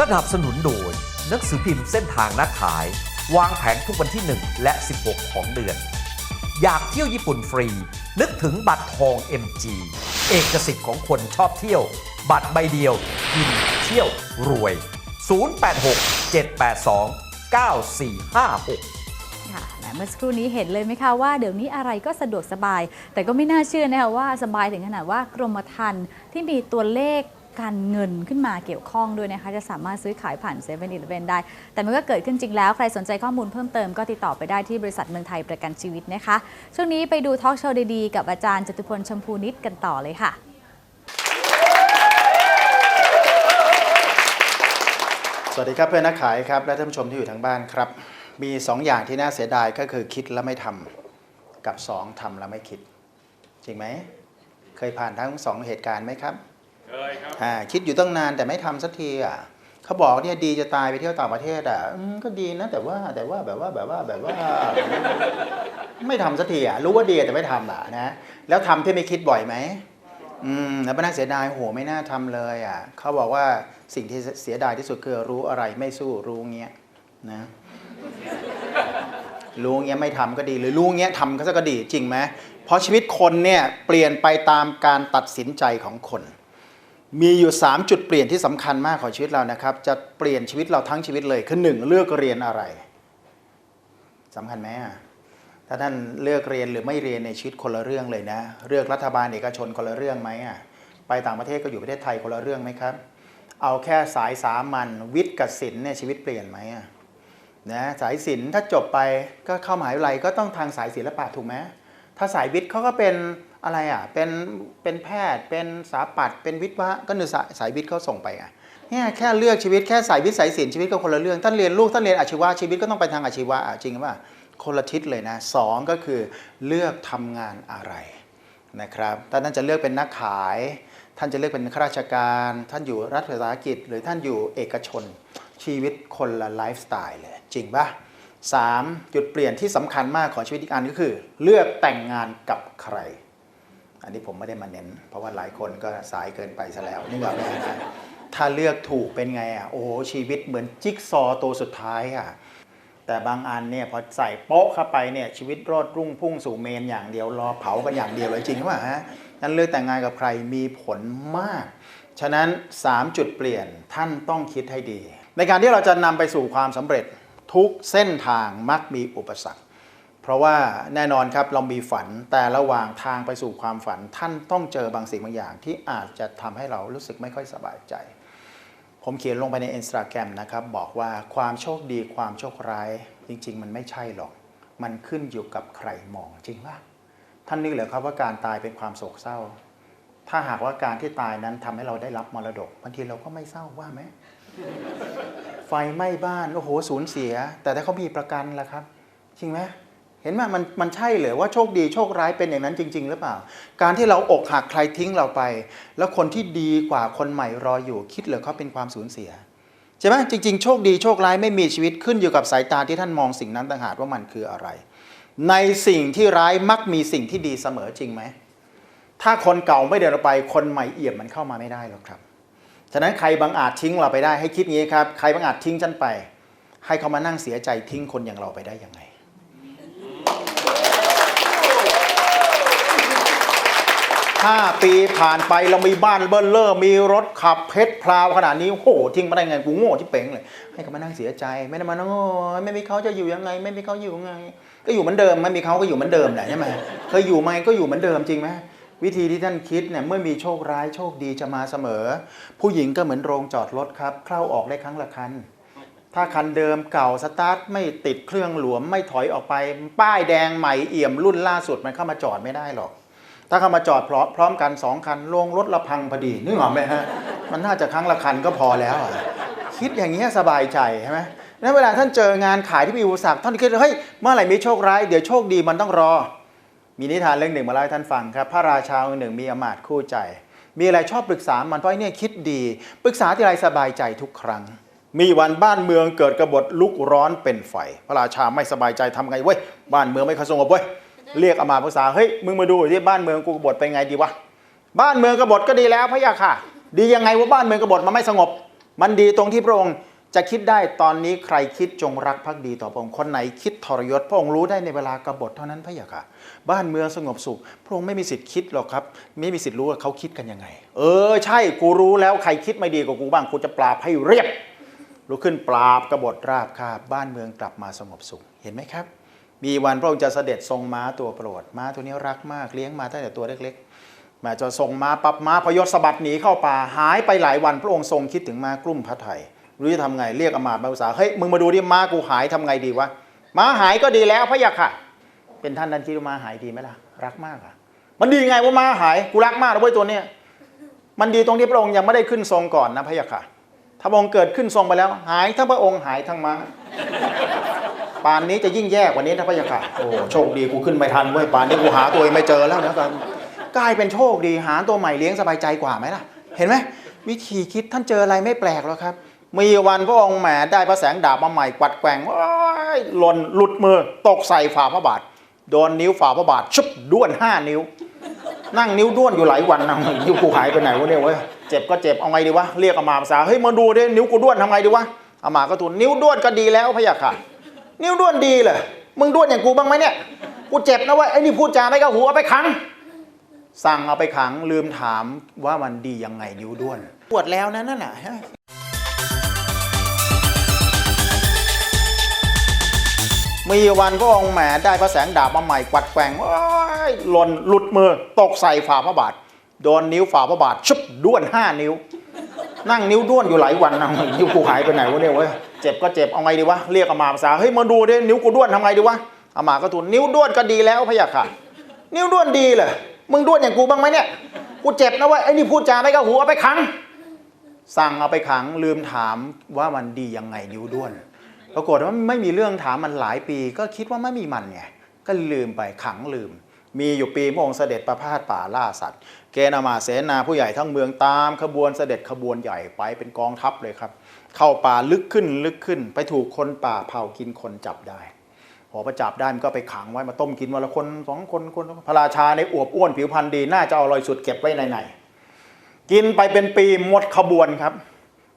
สนับสนุนโดย หนังสือพิมพ์เส้นทางนักขาย วางแผงทุกวันที่ 1 และ 16 ของเดือน อยากเที่ยวญี่ปุ่นฟรี นึกถึงบัตรทอง MG เอกสิทธิ์ของคนชอบเที่ยว บัตรใบเดียวกินเที่ยวรวย 086 782 9456ค่ะและเมื่อสักครู่นี้เห็นเลยไหมคะว่าเดี๋ยวนี้อะไรก็สะดวกสบาย แต่ก็ไม่น่าเชื่อนะคะว่าสบายถึงขนาดว่ากรมธรรม์ที่มีตัวเลข การเงินขึ้นมาเกี่ยวข้องด้วยนะคะ จะสามารถซื้อขายผ่าน7 e เ e ่ e อได้ แต่มันก็เกิดขึ้นจริงแล้ว ใครสนใจข้อมูลเพิ่มเติมก็ติดต่อไปได้ที่บริษัทเมืองไทยประกันชีวิตนะคะ ช่วงนี้ไปดูทอล์กโชว์ดีๆ กับอาจารย์จตุพลชมพูนิตกันต่อเลยค่ะสวัสดีครับเพื่อนนักขายครับและท่านผู้ชมที่อยู่ทางบ้านครับ มี 2 อย่างที่น่าเสียดายก็คือคิดแล้วไม่ทำกับ 2ทำแล้วไม่คิด จริงไหม เคยผ่านทั้ง 2 เหตุการณ์ไหมครับ เคยครับอ่าคิดอยู่ตั้งนานแต่ไม่ทำสักทีอะเขาบอกเนี่ยดีจะตายไปเที่ยวต่างประเทศอะอก็ดีนะแต่ว่าแต่ว่าแบบว่าแบบว่าแบบว่า ไม่ทำสักทีอะรู้ว่าดีแต่ไม่ทำอะนะแล้วทำที่ไม่คิดบ่อยไหมอืมแล้วม่น่าเสียดายโหไม่น่าทำเลยอะเขาบอกว่าสิ่งที่เสียดายที่สุดคือรู้อะไรไม่สู้รู้เงี้ยนะรู้เงี้ยไม่ทำก็ดี หรือรู้เงี้ยทำก็ซะก็ดีจริงไหมเพราะชีวิตคนเนี่ยเปลี่ยนไปตามการตัดสินใจของคน มีอยู่ 3 จุดเปลี่ยนที่สำคัญมากของชีวิตเรานะครับ จะเปลี่ยนชีวิตเราทั้งชีวิตเลยคือหนึ่งเลือกเรียนอะไรสำคัญไหมถ้าท่านเลือกเรียนหรือไม่เรียนในชีวิตคนละเรื่องเลยนะ เลือกรัฐบาลเอกชนคนละเรื่องไหมอะไปต่างประเทศก็อยู่ประเทศไทยคนละเรื่องไหมครับ เอาแค่สายสามัญวิทย์กับศิลป์เนี่ยชีวิตเปลี่ยนไหมอะนะสายศิลป์ถ้าจบไปก็เข้ามหาวิทยาลัยก็ต้องทางสายศิลปะถูกไหมถ้าสายวิทย์เขาก็เป็น อะไรอะเป็นเป็นแพทย์เป็นสาปัตย์เป็นวิทย์วะก็คือสายสายวิทย์เขาส่งไปอะเนี่ยแค่เลือกชีวิตแค่สายวิทย์สายศิลป์ชีวิตก็คนละเรื่องท่านเรียนลูกท่านเรียนอาชีวะชีวิตก็ต้องไปทางอาชีวะจริงป่ะคนละทิศเลยนะสองก็คือเลือกทำงานอะไรนะครับถ้าท่านจะเลือกเป็นนักขาย ท่านจะเลือกเป็นข้าราชการ ท่านอยู่รัฐวิสาหกิจ หรือท่านอยู่เอกชน ชีวิตคนละไลฟ์สไตล์เลยจริงป่ะสามจุดเปลี่ยนที่สำคัญมากของชีวิตอีกอันก็คือ เลือกแต่งงานกับใคร อันนี้ผมไม่ได้มาเน้น เพราะว่าหลายคนก็สายเกินไปซะแล้วนี่ก็ไม่นะถ้าเลือกถูกเป็นไงอะโอ้ชีวิตเหมือนจิ๊กซอตัวสุดท้ายอะแต่บางอันเนี่ยพอใส่โป๊ะเข้าไปเนี่ยชีวิตรอดรุ่งพุ่งสู่เมนอย่างเดียวรอเผากันอย่างเดียวเลยจริงหรือเปล่าฮะนั้นเลือกแต่งงานกับใครมีผลมาก ฉะนั้น 3 จุดเปลี่ยนท่านต้องคิดให้ดี ในการที่เราจะนำไปสู่ความสำเร็จทุกเส้นทางมักมีอุปสรรค เพราะว่าแน่นอนครับเรามีฝันแต่ระหว่างทางไปสู่ความฝัน ท่านต้องเจอบางสิ่งบางอย่าง ที่อาจจะทำให้เรารู้สึกไม่ค่อยสบายใจ ผมเขียนลงไปในอินสตาแกรมนะครับบอกว่าความโชคดีความโชคร้าย จริง ๆ มันไม่ใช่หรอก มันขึ้นอยู่กับใครมองจริงป่ะท่านนึกเหรอครับว่าการตายเป็นความโศกเศร้า ถ้าหากว่าการที่ตายนั้นทำให้เราได้รับมรดกบางทีเราก็ไม่เศร้าว่าไหมไฟไหม้บ้านโอ้โหสูญเสีย แต่ถ้าเขามีประกันล่ะครับ จริงไหม เห็นไหมมันมันใช่เหรอว่าโชคดีโชคร้ายเป็นอย่างนั้นจริง ๆ หรือเปล่า การที่เราอกหักใครทิ้งเราไป แล้วคนที่ดีกว่าคนใหม่รออยู่คิดเหรือเขาเป็นความสูญเสียใช่ไหมจริง ๆ โชคดีโชคร้ายไม่มีชีวิตขึ้นอยู่กับสายตาที่ท่านมองสิ่งนั้นต่างหากว่ามันคืออะไร ในสิ่งที่ร้ายมักมีสิ่งที่ดีเสมอจริงไหมถ้าคนเก่าไม่เดินออกไปคนใหม่เอี่ยมมันเข้ามาไม่ได้หรอกครับฉะนั้นใครบางอาจทิ้งเราไปได้ให้คิดงี้ครับใครบางอาจทิ้งฉันไป ให้เขามานั่งเสียใจทิ้งคนอย่างเราไปได้ยังไง ห้าปีผ่านไปเรามีบ้านเบิ้ลเลอร์มีรถขับเพชรพราวขนาดนี้โอ้โหทิ้งมาได้ไงกูโง่ที่เป่งเลย ให้เขามานั่งเสียใจ ไม่ได้มานั่งโอ้ยไม่มีเขาจะอยู่ยังไง ไม่มีเขาอยู่ยังไง ก็อยู่เหมือนเดิมไม่มีเขาก็อยู่เหมือนเดิมแหละใช่ไหมเคยอยู่ไหมก็อยู่เหมือนเดิมจริงไหมวิธีที่ท่านคิดเนี่ยเมื่อมีโชคร้ายโชคดีจะมาเสมอ ผู้หญิงก็เหมือนโรงจอดรถครับเข้าออกได้ครั้งละคันถ้าคันเดิมเก่าสตาร์ทไม่ติดเครื่องหลวมไม่ถอยออกไป ป้ายแดงใหม่เอี่ยมรุ่นล่าสุดมันเข้ามาจอดไม่ได้หรอก ถ้าเข้ามาจอดพร้อมพร้อมกันสองคันลงรถละพังพอดีนึกออกไหมฮะมันน่าจะครั้งละคันก็พอแล้ว คิดอย่างนี้สบายใจใช่ไหมแล้วเวลาท่านเจองานขายที่มีอุปสรรคท่านคิดเฮ้ยเมื่อไหร่มีโชคร้ายเดี๋ยวโชคดีมันต้องรอ มีนิทานเรื่องหนึ่งมาเล่าให้ท่านฟังครับ พระราชาองค์หนึ่งมีอมาตย์คู่ใจ มีอะไรชอบปรึกษามันเพราะไอ้เนี่ยคิดดีปรึกษาทีไรสบายใจทุกครั้ง มีวันบ้านเมืองเกิดกบฏลุกร้อนเป็นไฟพระราชาไม่สบายใจทำไงเว้ยบ้านเมืองไม่ค่อยสงบเว้ย เรียกอามาตย์ปรึกษาเฮ้ยมึงมาดูที่บ้านเมืองกูกบฏเป็นไงดีวะบ้านเมืองกบฏก็ดีแล้วพระยาค่ะ ดียังไงว่าบ้านเมืองกบฏมันไม่สงบ มันดีตรงที่พระองค์จะคิดได้ตอนนี้ใครคิดจงรักภักดีต่อพระองค์คนไหนคิดทรยศพระองค์รู้ได้ในเวลากบฏเท่านั้นพระยาค่ะ บ้านเมืองสงบสุข พระองค์ไม่มีสิทธิ์คิดหรอกครับ ไม่มีสิทธิ์รู้ว่าเขาคิดกันยังไง เออใช่กูรู้แล้วใครคิดไม่ดีกว่ากูบ้างกูจะปราบให้เรียบลุกขึ้นปราบกบฏราบคาบบ้านเมืองกลับมาสงบสุขเห็นไหมครับ มีวันพระองค์จะเสด็จทรงม้าตัวโปรด ม้าตัวนี้รักมากเลี้ยงมาตั้งแต่ตัวเล็กๆ มาจะส่งม้าปับม้าพยศสะบัดหนีเข้าป่าหายไปหลายวันพระองค์ทรงคิดถึงม้ากลุ่มพระไทยรู้จะทำไงเรียกอมาตย์มาปรึกษาเฮ้ยมึงมาดูดิม้ากูหายทำไงดีวะม้าหายก็ดีแล้วพระยาค่ะ เป็นท่านท่านคิดว่าม้าหายดีไหมล่ะ รักมากอะ มันดีไงว่าม้าหายกูรักมากนะเว้ยตัวเนี้ยมันดีตรงที่พระองค์ยังไม่ได้ขึ้นทรงก่อนนะพระยาค่ะถ้าพระองค์เกิดขึ้นทรงไปแล้ว หายทั้งพระองค์หายทั้งม้า ปานนี้จะยิ่งแย่กว่านี้นะพระยาค่ะโอ้โชคดีกูขึ้นไม่ทันเว้ยปานนี้กูหาตัวเองไม่เจอแล้วนะกันกลายเป็นโชคดีหาตัวใหม่เลี้ยงสบายใจกว่าไหมล่ะ เห็นไหมวิธีคิดท่านเจออะไรไม่แปลกหรอกครับ มีวันพระองค์แหมได้พระแสงดาบมาใหม่กวัดแกว่งว้ยหล่นหลุดมือตกใส่ฝ่าพระบาทโดนนิ้วฝ่าพระบาทชุบด้วนห้านิ้ว นั่งนิ้วด้วนอยู่หลายวันนะนิ้วกูหายไปไหนวะเนี่ยเว้ยเจ็บก็เจ็บเอาไงดีวะเรียกอามาภาษาเฮ้ยมาดูดินิ้วกูด้วนทำไงดีวะอามาก็ทูลนิ้วด้วนก็ดีแล้วพะยะค่ะ นิ้วด้วนดีเลยมึงด้วนอย่างกูบ้างไหมเนี่ยกูเจ็บนะเว้ยไอ้นี่พูดจาไม่เข้าหูเอาไปขัง สั่งเอาไปขังลืมถามว่ามันดียังไงนิ้วด้วนปวดแล้วนะนั่นน่ะมีวันพระองแหมได้พระแสงดาบมาใหม่กวัดแกว่งว้ยหล่นหลุดมือตกใส่ฝ่าพระบาทโดนนิ้วฝ่าพระบาทชุบด้วนห้านิ้ว นั่งนิ้วด้วนอยู่หลายวันนะนิ้วกูหายไปไหนวะเนี่ยเว้ย เจ็บก็เจ็บเอาไงดีวะเรียกอามาภาษาเฮ้ยมาดูดินิ้วกูด้วนทำไงดีวะอามาก็ทูลนิ้วด้วนก็ดีแล้วพะยะค่ะ นิ้วด้วนดีเลยมึงด้วนอย่างกูบ้างไหมเนี่ยกูเจ็บนะเว้ยไอ้นี่พูดจาไม่เข้าหูเอาไปขัง สั่งเอาไปขังลืมถามว่ามันดียังไงนิ้วด้วน ปรากฏว่าไม่มีเรื่องถามมันหลายปี ก็คิดว่าไม่มีมันไงก็ลืมไปขังลืม มีอยู่ปีพระองค์เสด็จประพาสป่าล่าสัตว์ เกณฑ์อามาเสนาผู้ใหญ่ทั้งเมืองตาม ขบวนเสด็จขบวนใหญ่ไปเป็นกองทัพเลยครับ เข้าป่าลึกขึ้นลึกขึ้น ไปถูกคนป่าเผากินคนจับได้พอประจับได้มันก็ไปขังไว้มาต้มกินวันละคนสองคนคนพระราชาในอวบอ้วนผิวพรรณดีน่าจะอร่อยสุดเก็บไว้ในไหนกินไปเป็นปีหมดขบวนครับ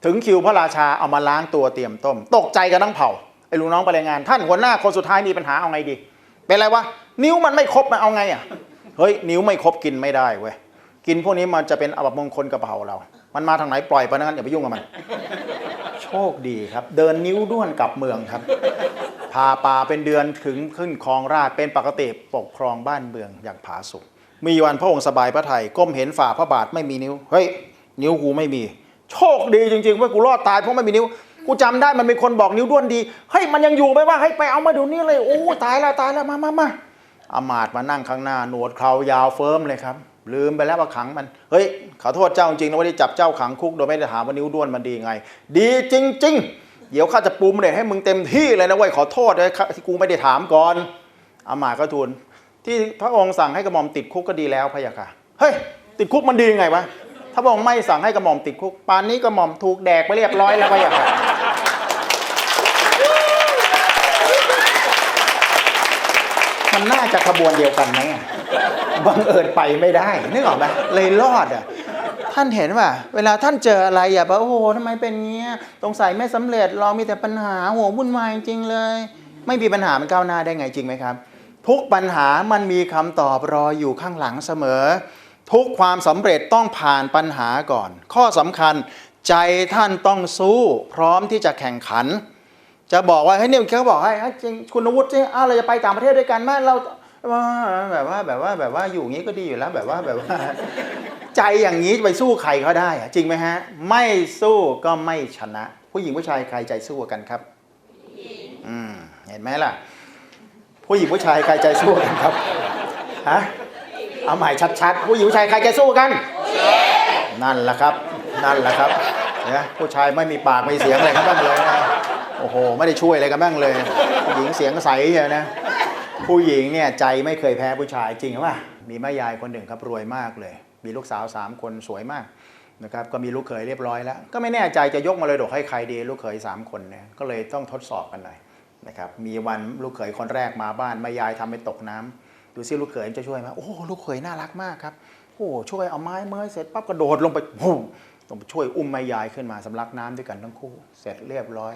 ถึงคิวพระราชาเอามาล้างตัวเตรียมต้ม ตกใจกันทั้งเผ่าไอ้ลูกน้องไปรายงาน ท่านหัวหน้าคนสุดท้ายมีปัญหาเอาไงดี เป็นไรวะนิ้วมันไม่ครบมันเอาไงอะเฮ้ยนิ้วไม่ครบกินไม่ได้เว้ยกินพวกนี้มันจะเป็นอบัตมงคลกับเผ่าเรา มันมาทางไหนปล่อยไปนั้นอย่าไปยุ่งกับมัน โชคดีครับ เดินนิ้วด้วนกลับเมืองครับ พาป่าเป็นเดือนถึงขึ้นครองราชเป็นปกติปกครองบ้านเมืองอย่างผาสุกมีวันพระองค์สบายพระไทยก้มเห็นฝ่าพระบาทไม่มีนิ้วเฮ้ยนิ้วกูไม่มี โชคดีจริงๆว่ากูรอดตายเพราะไม่มีนิ้วกูจำได้มันมีคนบอกนิ้วด้วนดีเฮ้ยมันยังอยู่ไหมว่าให้ไปเอามาดูนี่เลยโอ้ตายแล้วตายแล้วมามามาอามาตมานั่งข้างหน้าหนวดเครายาวเฟิร์มเลยครับ ลืมไปแล้วว่าขังมัน เฮ้ยขอโทษเจ้าจริงนะว่าได้จับเจ้าขังคุกโดยไม่ได้ถามว่านิ้วด้วนมันดีไง ดีจริง ๆ เดี๋ยวข้าจะปูมเด็ให้มึงเต็มที่เลยนะเว้ยขอโทษเลยที่กูไม่ได้ถามก่อนอามาก็ทูลที่พระองค์สั่งให้กระหม่อมติดคุกก็ดีแล้วพะยะค่ะเฮ้ยติดคุกมันดีไงวะถ้าพระองค์ไม่สั่งให้กระหม่อมติดคุกป่านนี้กระหม่อมถูกแดกไปเรียบร้อยแล้วพะยะค่ะมันน่าจะขบวนเดียวกันไหมอะ บังเอิญไปไม่ได้นึกออกไหมเลยรอดอะท่านเห็นว่าเวลาท่านเจออะไรอย่าบอกโอ้โหทำไมเป็นเงี้ยสงใสัยไม่สำเร็จเรามีแต่ปัญหาโหวุ่นวายจริงเลย ไม่มีปัญหามันก้าวหน้าได้ไงจริงไหมครับ ทุกปัญหามันมีคำตอบรออยู่ข้างหลังเสมอ ทุกความสำเร็จต้องผ่านปัญหาก่อน ข้อสำคัญใจท่านต้องสู้พร้อมที่จะแข่งขัน จะบอกว่าเฮ้ยเนี่ยเขาบอกให้จริงคุณวุฒิเนี่ยอ้าเราจะไปต่างประเทศด้วยกันไหมเรา แบบว่าแบบว่าแบบว่าอยู่อย่งี้ก็ดีอยู่แล้วแบบว่าแบบว่า ใจอย่างนี้ไปสู้ใครเขาได้อะจริงไหมฮะ ไม่สู้ก็ไม่ชนะ ผู้หญิงผู้ชายใครใจสู้กันครับอืมเห็นไหมล่ะ ผู้หญิงผู้ชายใครใจสู้กันครับฮะเอาใหม่ชัดๆผู้หญิงผู้ชายใครใจสู้กัน นั่นแหละครับ นั่นแหละครับเนี่ยผู้ชายไม่มีปากไม่มีเสียงอะไรกันบ้างเลยนะโอ้โห ไม่ได้ช่วยอะไรกันบ้างเลย ผู้หญิงเสียงใสเลยนะ ผู้หญิงเนี่ยใจไม่เคยแพ้ผู้ชายจริงหรือเปล่ามีแม่ยายคนหนึ่งครับรวยมากเลย มีลูกสาวสามคนสวยมากนะครับก็มีลูกเขยเรียบร้อยแล้ว ก็ไม่แน่ใจจะยกมาเลยดกให้ใครดี ลูกเขยสามคนเนี่ยก็เลยต้องทดสอบกันหน่อยนะครับมีวันลูกเขยคนแรกมาบ้านแม่ยายทำให้ตกน้ำดูซิลูกเขยจะช่วยไหมโอ้ลูกเขยน่ารักมากครับโอ้ช่วยเอาไม้เมยเสร็จปั๊บกระโดดลงไปโอ้ต้องช่วยอุ้มแม่ยายขึ้นมาสำลักน้ำด้วยกันทั้งคู่ เสร็จเรียบร้อย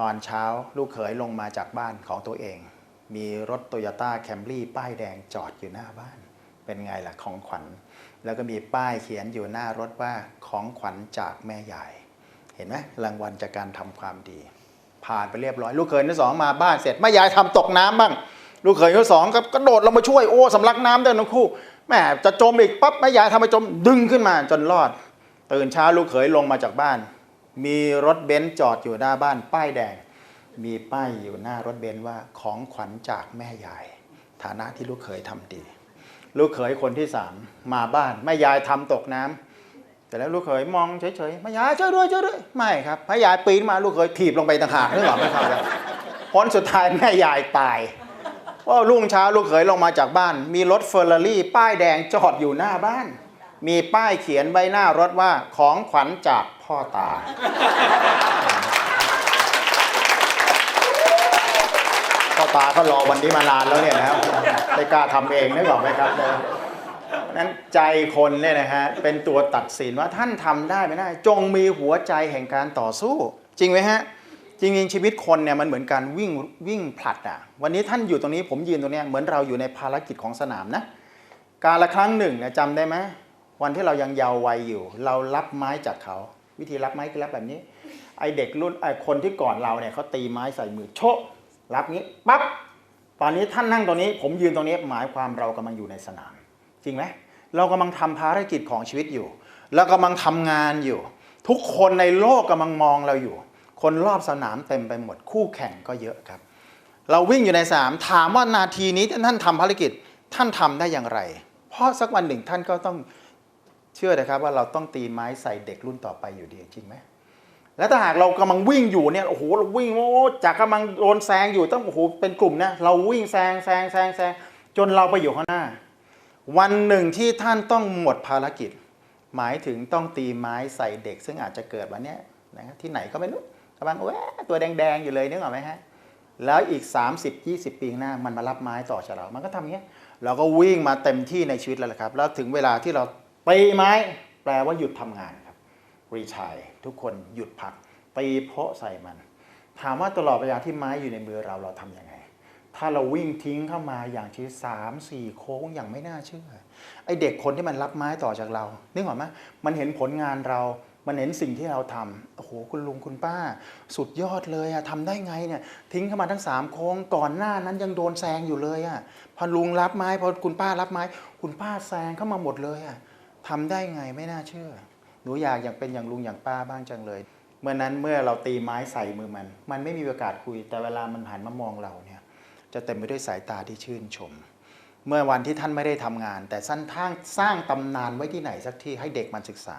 ตอนเช้าลูกเขยลงมาจากบ้านของตัวเอง มีรถโตโยต้าแคมรี่ป้ายแดงจอดอยู่หน้าบ้าน เป็นไงล่ะของขวัญ แล้วก็มีป้ายเขียนอยู่หน้ารถว่าของขวัญจากแม่ยายเห็นไหมรางวัลจากการทำความดี ผ่านไปเรียบร้อย ลูกเขยที่สองมาบ้านเสร็จแม่ยายทำตกน้ำบ้าง ลูกเขยที่สองก็กระโดดลงมาช่วยโอ้สำลักน้ำได้ทั้งคู่แม่จะจมอีกปั๊บแม่ยายทำไปจมดึงขึ้นมาจนรอด ตื่นเช้าลูกเขยลงมาจากบ้าน มีรถเบนซ์จอดอยู่หน้าบ้านป้ายแดง มีป้ายอยู่หน้ารถเบนซ์ว่าของขวัญจากแม่ยาย ฐานะที่ลูกเขยทำดี ลูกเขยคนที่สามมาบ้านแม่ยายทำตกน้ำแต่แล้วลูกเขยมองเฉยๆแม่ยายช่วยด้วยช่วยด้วยไม่ครับแม่ยายปีนมาลูกเขยถีบลงไปต่างหากนึกออกไหมครับผลสุดท้ายแม่ยายตายเพราะรุ่งเช้าลูกเขยลงมาจากบ้าน มีรถเฟอร์รารี่ ป้ายแดงจอดอยู่หน้าบ้าน มีป้ายเขียนใบหน้ารถว่าของขวัญจากพ่อตา พ่อ ตาเขารอวันนี้มานานแล้วเนี่ยนะครับไม่กล้าทำเองนึกออกไหมครับนะนั้นใจคนเนี่ยนะฮะเป็นตัวตัดสินว่าท่านทำได้ไม่ได้จงมีหัวใจแห่งการต่อสู้ จริงไหมฮะจริงๆชีวิตคนเนี่ยมันเหมือนการวิ่งวิ่งผลัดอะวันนี้ท่านอยู่ตรงนี้ผมยืนตรงนี้เหมือนเราอยู่ในภารกิจของสนามนะการละครั้งหนึ่งเนี่ยจำได้ไหมวันที่เรายังเยาว์วัยอยู่ เรารับไม้จากเขา วิธีรับไม้คือรับแบบนี้ ไอเด็กรุ่นไอคนที่ก่อนเราเนี่ยเขาตีไม้ใส่มือโชะ รับงี้ปั๊บตอนนี้ท่านนั่งตรงนี้ ผมยืนตรงนี้หมายความเรากำลังอยู่ในสนาม จริงไหมเรากำลังทำภารกิจของชีวิตอยู่แล้วกำลังทำงานอยู่ ทุกคนในโลกกำลังมองเราอยู่ คนรอบสนามเต็มไปหมดคู่แข่งก็เยอะครับ เราวิ่งอยู่ในสนามถามว่านาทีนี้ท่านทำภารกิจท่านทำได้อย่างไร เพราะสักวันหนึ่งท่านก็ต้องเชื่อนะครับว่าเราต้องตีไม้ใส่เด็กรุ่นต่อไปอยู่ดีจริงไหม แล้วถ้าหากเรากำลังวิ่งอยู่เนี่ยโอ้โหเราวิ่งโอ้จากกำลังโดนแซงอยู่ต้องโอ้โหเป็นกลุ่มนะเราวิ่งแซงแซงแซงแซงจนเราไปอยู่ข้างหน้า วันหนึ่งที่ท่านต้องหมดภารกิจ หมายถึงต้องตีไม้ใส่เด็ก ซึ่งอาจจะเกิดวันนี้นะครับที่ไหนก็ไม่รู้กำลังแวะตัวแดงๆอยู่เลยนึกออกไหมฮะแล้วอีก 30 20 ปีข้างหน้ามันมารับไม้ต่อจากเรา มันก็ทำเงี้ยเราก็วิ่งมาเต็มที่ในชีวิตแล้วละครับ แล้วถึงเวลาที่เราตีไม้แปลว่าหยุดทำงาน รีชายทุกคนหยุดพัก ตีเพาะใส่มัน ถามว่าตลอดเวลาที่ไม้อยู่ในมือเราเราทำยังไง ถ้าเราวิ่งทิ้งเข้ามาอย่างที่สามสี่โค้งอย่างไม่น่าเชื่อ ไอเด็กคนที่มันรับไม้ต่อจากเรานึกออกไหมมันเห็นผลงานเรามันเห็นสิ่งที่เราทำโอ้โหคุณลุงคุณป้า สุดยอดเลยอะทำได้ไงเนี่ย ทิ้งเข้ามาทั้งสามโค้งก่อนหน้านั้นยังโดนแซงอยู่เลยอะพอลุงรับไม้พอคุณป้ารับไม้ คุณป้าแซงเข้ามาหมดเลยอะทำได้ไงไม่น่าเชื่อ หนูอยากอยากเป็นอย่างลุงอย่างป้าบ้างจังเลย เมื่อนั้นเมื่อเราตีไม้ใส่มือมัน มันไม่มีโอกาสคุย แต่เวลามันหันมามองเราเนี่ยจะเต็มไปด้วยสายตาที่ชื่นชม เมื่อวันที่ท่านไม่ได้ทำงาน แต่สั้นทางสร้างตำนานไว้ที่ไหนสักที่ให้เด็กมันศึกษา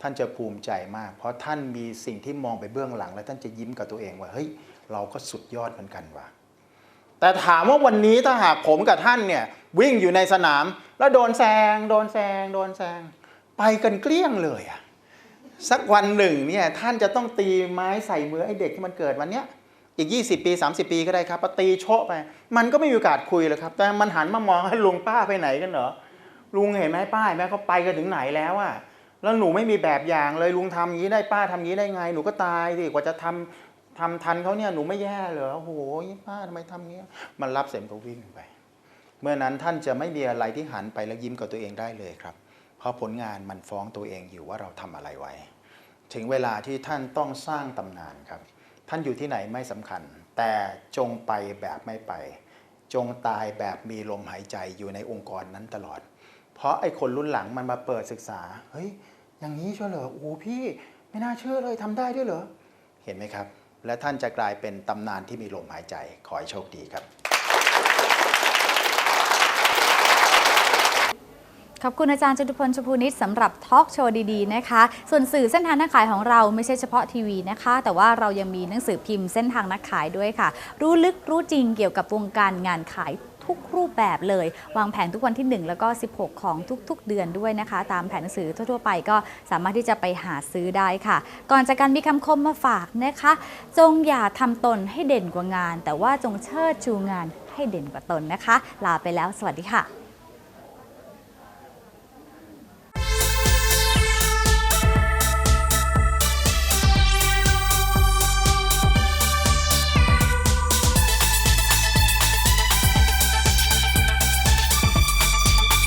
ท่านจะภูมิใจมาก เพราะท่านมีสิ่งที่มองไปเบื้องหลัง และท่านจะยิ้มกับตัวเองว่าเฮ้ยเราก็สุดยอดเหมือนกันว่ะแต่ถามว่าวันนี้ถ้าหากผมกับท่านเนี่ยวิ่งอยู่ในสนาม แล้วโดนแซงโดนแซงโดนแซง ไปกันเกลี้ยงเลยอะสักวันหนึ่งเนี่ยท่านจะต้องตีไม้ใส่มือไอ้เด็กที่มันเกิดวันเนี้ยอีก 20 ปี 30 ปีก็ได้ครับพอตีโชะไป มันก็ไม่มีโอกาสคุยเลยครับ แต่มันหันมามองให้ลุงป้าไปไหนกันเหรอลุงเห็นไหมป้าเห็นไหมเขาไปกันถึงไหนแล้วอะแล้วหนูไม่มีแบบอย่างเลยลุงทำอย่างนี้ได้ป้าทำอย่างนี้ได้ไง หนูก็ตายสิกว่าจะทำทำทันเขาเนี่ยหนูไม่แย่เหรอโอ้โหป้าทำไมทำเงี้ยมันรับเสร็จก็วิ่งไป เมื่อนั้นท่านจะไม่มีอะไรที่หันไปแล้วยิ้มกับตัวเองได้เลยครับ เพราะผลงานมันฟ้องตัวเองอยู่ว่าเราทำอะไรไว้ ถึงเวลาที่ท่านต้องสร้างตำนานครับ ท่านอยู่ที่ไหนไม่สำคัญ แต่จงไปแบบไม่ไป จงตายแบบมีลมหายใจอยู่ในองค์กรนั้นตลอด เพราะไอ้คนรุ่นหลังมันมาเปิดศึกษา เฮ้ย อย่างนี้เชียวเหรอ โอ้พี่ไม่น่าเชื่อเลยทำได้ด้วยเหรอ เห็นไหมครับ และท่านจะกลายเป็นตำนานที่มีลมหายใจ ขอให้โชคดีครับ ขอบคุณอาจารย์จตุพลชพูนิตสำหรับทอล์กโชว์ดีๆนะคะ ส่วนสื่อเส้นทางนักขายของเราไม่ใช่เฉพาะทีวีนะคะ แต่ว่าเรายังมีหนังสือพิมพ์เส้นทางนักขายด้วยค่ะ รู้ลึกรู้จริงเกี่ยวกับวงการงานขายทุกรูปแบบเลย วางแผนทุกวันที่ 1 แล้วก็ 16 ของทุกๆ เดือนด้วยนะคะ ตามแผนหนังสือทั่วๆไปก็สามารถที่จะไปหาซื้อได้ค่ะ ก่อนจากการมีคำคมมาฝากนะคะ จงอย่าทำตนให้เด่นกว่างาน แต่ว่าจงเชิดชูงานให้เด่นกว่าตนนะคะ ลาไปแล้วสวัสดีค่ะ